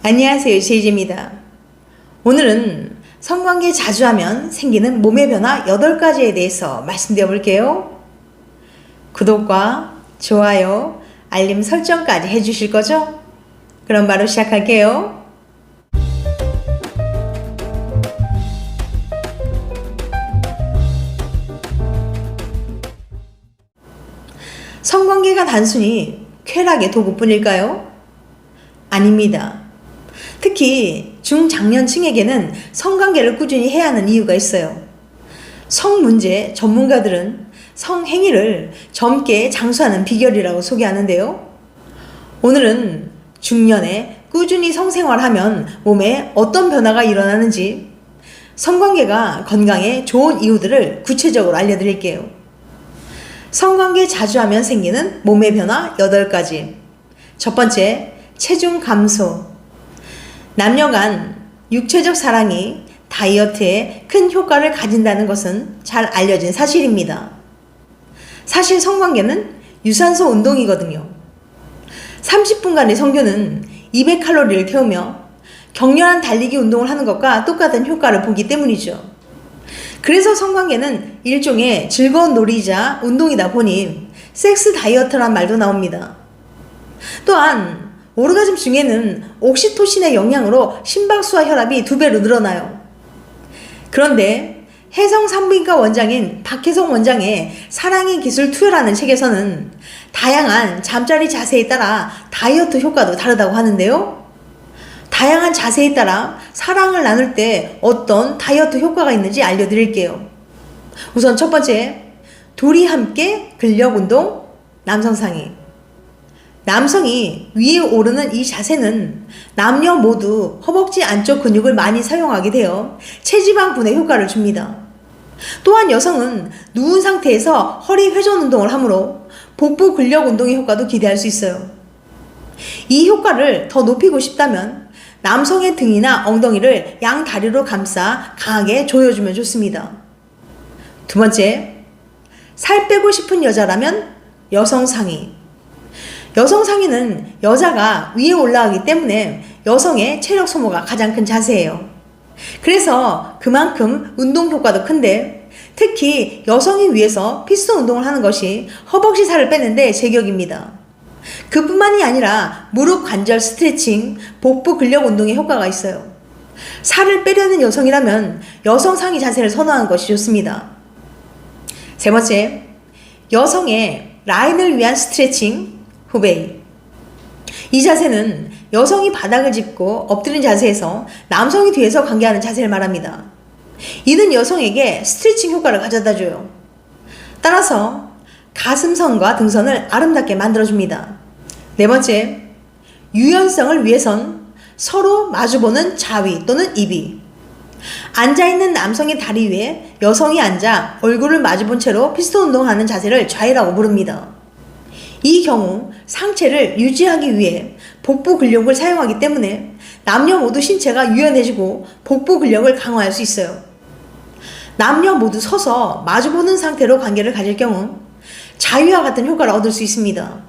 안녕하세요. 제이제입니다. 오늘은 성관계 자주 하면 생기는 몸의 변화 8가지에 대해서 말씀드려 볼게요. 구독과 좋아요, 알림 설정까지 해주실 거죠? 그럼 바로 시작할게요. 성관계가 단순히 쾌락의 도구뿐일까요? 아닙니다. 특히 중장년층에게는 성관계를 꾸준히 해야 하는 이유가 있어요. 성 문제 전문가들은 성행위를 젊게 장수하는 비결이라고 소개하는데요. 오늘은 중년에 꾸준히 성생활하면 몸에 어떤 변화가 일어나는지 성관계가 건강에 좋은 이유들을 구체적으로 알려드릴게요. 성관계 자주 하면 생기는 몸의 변화 8가지. 첫 번째, 체중 감소. 남녀 간 육체적 사랑이 다이어트에 큰 효과를 가진다는 것은 잘 알려진 사실입니다. 사실 성관계는 유산소 운동이거든요. 30분간의 성교는 200칼로리를 태우며 격렬한 달리기 운동을 하는 것과 똑같은 효과를 보기 때문이죠. 그래서 성관계는 일종의 즐거운 놀이자 운동이다 보니 섹스 다이어트란 말도 나옵니다. 또한 오르가즘 중에는 옥시토신의 영향으로 심박수와 혈압이 두 배로 늘어나요. 그런데 해성 산부인과 원장인 박혜성 원장의 사랑의 기술 투여라는 책에서는 다양한 잠자리 자세에 따라 다이어트 효과도 다르다고 하는데요. 다양한 자세에 따라 사랑을 나눌 때 어떤 다이어트 효과가 있는지 알려드릴게요. 우선 첫 번째, 둘이 함께 근력 운동, 남성 상의. 남성이 위에 오르는 이 자세는 남녀 모두 허벅지 안쪽 근육을 많이 사용하게 되어 체지방 분해 효과를 줍니다. 또한 여성은 누운 상태에서 허리 회전 운동을 하므로 복부 근력 운동의 효과도 기대할 수 있어요. 이 효과를 더 높이고 싶다면 남성의 등이나 엉덩이를 양 다리로 감싸 강하게 조여주면 좋습니다. 두 번째, 살 빼고 싶은 여자라면 여성 상의. 여성 상의는 여자가 위에 올라가기 때문에 여성의 체력 소모가 가장 큰 자세예요. 그래서 그만큼 운동 효과도 큰데 특히 여성이 위해서 피스톤 운동을 하는 것이 허벅지 살을 빼는데 제격입니다. 그뿐만이 아니라 무릎 관절 스트레칭, 복부 근력 운동에 효과가 있어요. 살을 빼려는 여성이라면 여성 상의 자세를 선호하는 것이 좋습니다. 세 번째, 여성의 라인을 위한 스트레칭, 후베이. 이 자세는 여성이 바닥을 짚고 엎드린 자세에서 남성이 뒤에서 관계하는 자세를 말합니다. 이는 여성에게 스트레칭 효과를 가져다 줘요. 따라서 가슴선과 등선을 아름답게 만들어줍니다. 네 번째, 유연성을 위해선 서로 마주보는 자위 또는 입이. 앉아있는 남성의 다리 위에 여성이 앉아 얼굴을 마주본 채로 피스톤 운동하는 자세를 좌위라고 부릅니다. 이 경우 상체를 유지하기 위해 복부 근력을 사용하기 때문에 남녀 모두 신체가 유연해지고 복부 근력을 강화할 수 있어요. 남녀 모두 서서 마주보는 상태로 관계를 가질 경우 자유와 같은 효과를 얻을 수 있습니다.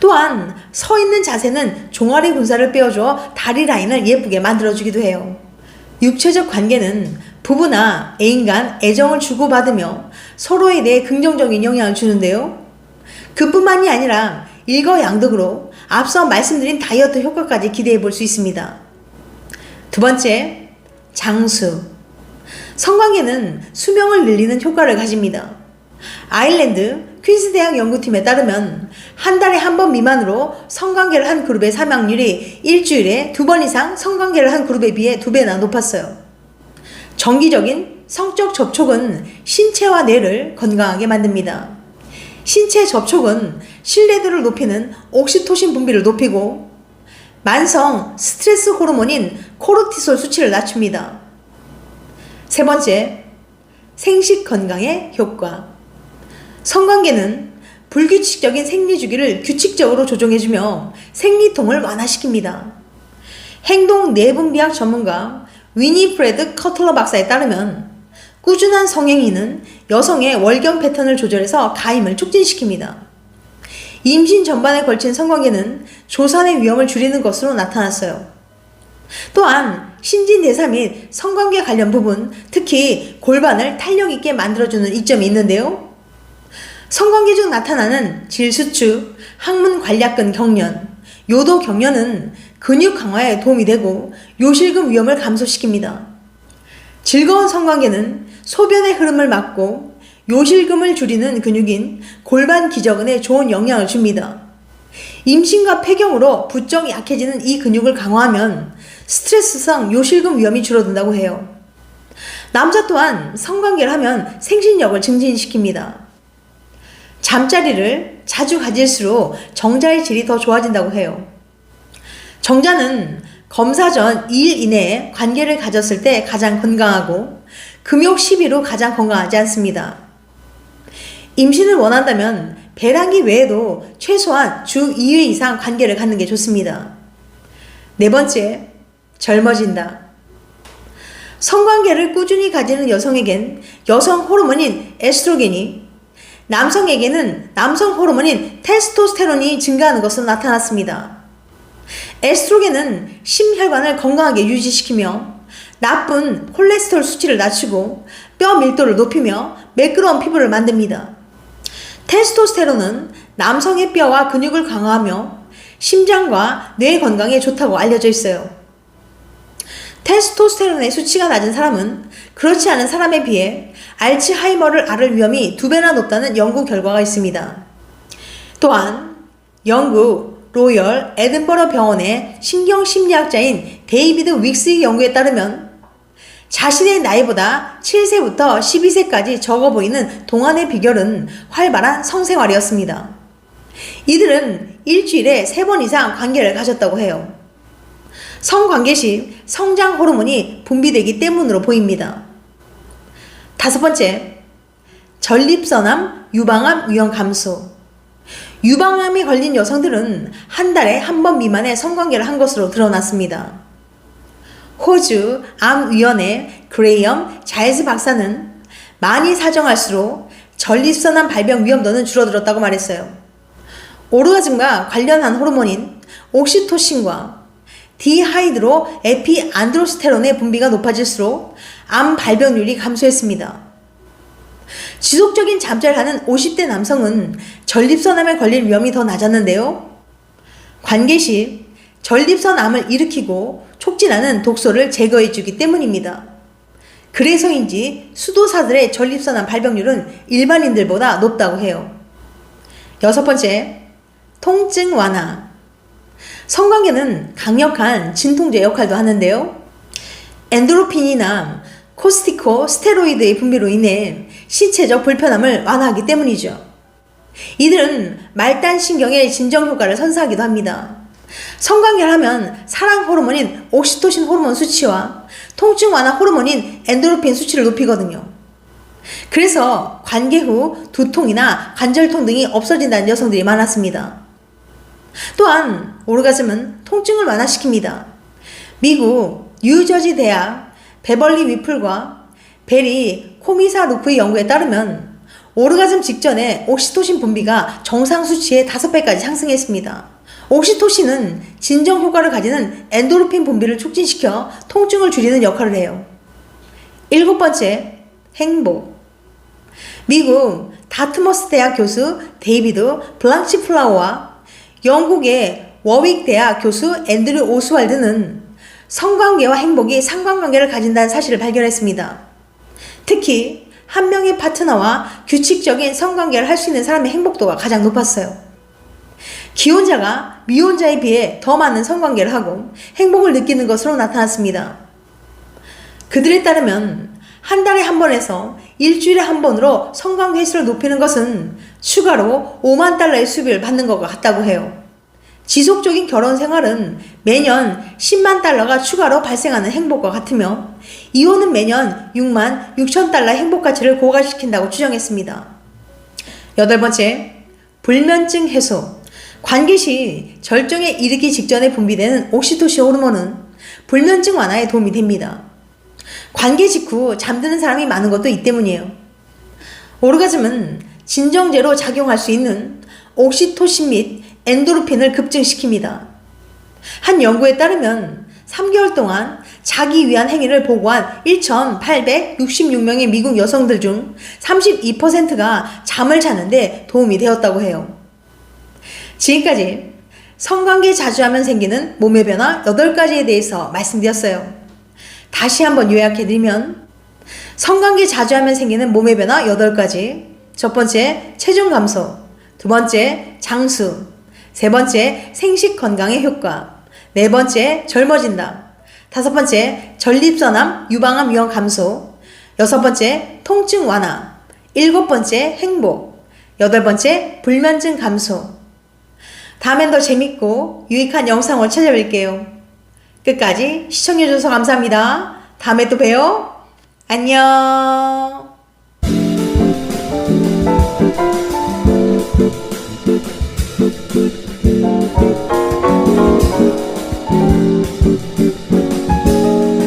또한 서 있는 자세는 종아리 군살을 빼어줘 다리 라인을 예쁘게 만들어주기도 해요. 육체적 관계는 부부나 애인 간 애정을 주고받으며 서로에 대해 긍정적인 영향을 주는데요. 그뿐만이 아니라 일거양득으로 앞서 말씀드린 다이어트 효과까지 기대해 볼 수 있습니다. 두 번째, 장수. 성관계는 수명을 늘리는 효과를 가집니다. 아일랜드 퀸스 대학 연구팀에 따르면 한 달에 한 번 미만으로 성관계를 한 그룹의 사망률이 일주일에 두 번 이상 성관계를 한 그룹에 비해 두 배나 높았어요. 정기적인 성적 접촉은 신체와 뇌를 건강하게 만듭니다. 신체 접촉은 신뢰도를 높이는 옥시토신 분비를 높이고 만성 스트레스 호르몬인 코르티솔 수치를 낮춥니다. 세 번째, 생식 건강의 효과. 성관계는 불규칙적인 생리 주기를 규칙적으로 조정해주며 생리통을 완화시킵니다. 행동 내분비학 전문가 위니프레드 커틀러 박사에 따르면 꾸준한 성행위는 여성의 월경 패턴을 조절해서 가임을 촉진시킵니다. 임신 전반에 걸친 성관계는 조산의 위험을 줄이는 것으로 나타났어요. 또한 신진대사 및 성관계 관련 부분, 특히 골반을 탄력 있게 만들어주는 이점이 있는데요. 성관계 중 나타나는 질수축, 항문 관략근 경련, 요도 경련은 근육 강화에 도움이 되고 요실금 위험을 감소시킵니다. 즐거운 성관계는 소변의 흐름을 막고 요실금을 줄이는 근육인 골반 기저근에 좋은 영향을 줍니다. 임신과 폐경으로 부쩍 약해지는 이 근육을 강화하면 스트레스성 요실금 위험이 줄어든다고 해요. 남자 또한 성관계를 하면 생신력을 증진시킵니다. 잠자리를 자주 가질수록 정자의 질이 더 좋아진다고 해요. 정자는 검사 전 2일 이내에 관계를 가졌을 때 가장 건강하고 금욕 10일후 가장 건강하지 않습니다. 임신을 원한다면 배란기 외에도 최소한 주 2회 이상 관계를 갖는 게 좋습니다. 네 번째, 젊어진다. 성관계를 꾸준히 가지는 여성에겐 여성 호르몬인 에스트로겐이 남성에게는 남성 호르몬인 테스토스테론이 증가하는 것으로 나타났습니다. 에스트로겐은 심혈관을 건강하게 유지시키며 나쁜 콜레스테롤 수치를 낮추고 뼈 밀도를 높이며 매끄러운 피부를 만듭니다. 테스토스테론은 남성의 뼈와 근육을 강화하며 심장과 뇌 건강에 좋다고 알려져 있어요. 테스토스테론의 수치가 낮은 사람은 그렇지 않은 사람에 비해 알츠하이머를 앓을 위험이 두 배나 높다는 연구 결과가 있습니다. 또한 영국 로열 에든버러 병원의 신경심리학자인 데이비드 윅스의 연구에 따르면 자신의 나이보다 7세부터 12세까지 적어 보이는 동안의 비결은 활발한 성생활이었습니다. 이들은 일주일에 3번 이상 관계를 가졌다고 해요. 성관계 시 성장 호르몬이 분비되기 때문으로 보입니다. 다섯 번째, 전립선암, 유방암 위험 감소. 유방암에 걸린 여성들은 한 달에 한 번 미만의 성관계를 한 것으로 드러났습니다. 호주 암위원회 그레이엄 자이즈 박사는 많이 사정할수록 전립선암 발병 위험도는 줄어들었다고 말했어요. 오르가즘과 관련한 호르몬인 옥시토신과 디하이드로 에피 안드로스테론의 분비가 높아질수록 암 발병률이 감소했습니다. 지속적인 잠자를 하는 50대 남성은 전립선암에 걸릴 위험이 더 낮았는데요. 관계 시 전립선암을 일으키고 촉진하는 독소를 제거해 주기 때문입니다. 그래서인지 수도사들의 전립선암 발병률은 일반인들보다 높다고 해요. 여섯 번째, 통증 완화. 성관계는 강력한 진통제 역할도 하는데요. 엔도로핀이나 코스티코 스테로이드의 분비로 인해 신체적 불편함을 완화하기 때문이죠. 이들은 말단 신경의 진정 효과를 선사하기도 합니다. 성관계를 하면 사랑 호르몬인 옥시토신 호르몬 수치와 통증 완화 호르몬인 엔도르핀 수치를 높이거든요. 그래서 관계 후 두통이나 관절통 등이 없어진다는 여성들이 많았습니다. 또한 오르가즘은 통증을 완화시킵니다. 미국 뉴저지 대학 베벌리 위플과 베리 코미사 루프의 연구에 따르면 오르가즘 직전에 옥시토신 분비가 정상 수치의 5배까지 상승했습니다. 옥시토신은 진정 효과를 가지는 엔도르핀 분비를 촉진시켜 통증을 줄이는 역할을 해요. 일곱 번째, 행복. 미국 다트머스 대학 교수 데이비드 블랑치 플라워와 영국의 워윅 대학 교수 앤드류 오스왈드는 성관계와 행복이 상관관계를 가진다는 사실을 발견했습니다. 특히 한 명의 파트너와 규칙적인 성관계를 할 수 있는 사람의 행복도가 가장 높았어요. 기혼자가 미혼자에 비해 더 많은 성관계를 하고 행복을 느끼는 것으로 나타났습니다. 그들에 따르면 한 달에 한 번에서 일주일에 한 번으로 성관계 횟수를 높이는 것은 추가로 5만 달러의 수비를 받는 것과 같다고 해요. 지속적인 결혼 생활은 매년 10만 달러가 추가로 발생하는 행복과 같으며 이혼은 매년 6만 6천 달러 행복 가치를 고갈시킨다고 추정했습니다. 여덟 번째, 불면증 해소. 관계 시 절정에 이르기 직전에 분비되는 옥시토신 호르몬은 불면증 완화에 도움이 됩니다. 관계 직후 잠드는 사람이 많은 것도 이 때문이에요. 오르가즘은 진정제로 작용할 수 있는 옥시토신 및 엔도르핀을 급증시킵니다. 한 연구에 따르면 3개월 동안 자기 위한 행위를 보고한 1,866명의 미국 여성들 중 32%가 잠을 자는데 도움이 되었다고 해요. 지금까지 성관계 자주 하면 생기는 몸의 변화 8가지에 대해서 말씀드렸어요. 다시 한번 요약해드리면 성관계 자주 하면 생기는 몸의 변화 8가지. 첫 번째 체중 감소. 두 번째 장수. 세 번째 생식 건강의 효과. 네 번째 젊어진다. 다섯 번째 전립선암 유방암 위험 감소. 여섯 번째 통증 완화. 일곱 번째 행복. 여덟 번째 불면증 감소 다음엔 더 재밌고 유익한 영상을 찾아뵐게요. 끝까지 시청해주셔서 감사합니다. 다음에 또 봬요. 안녕.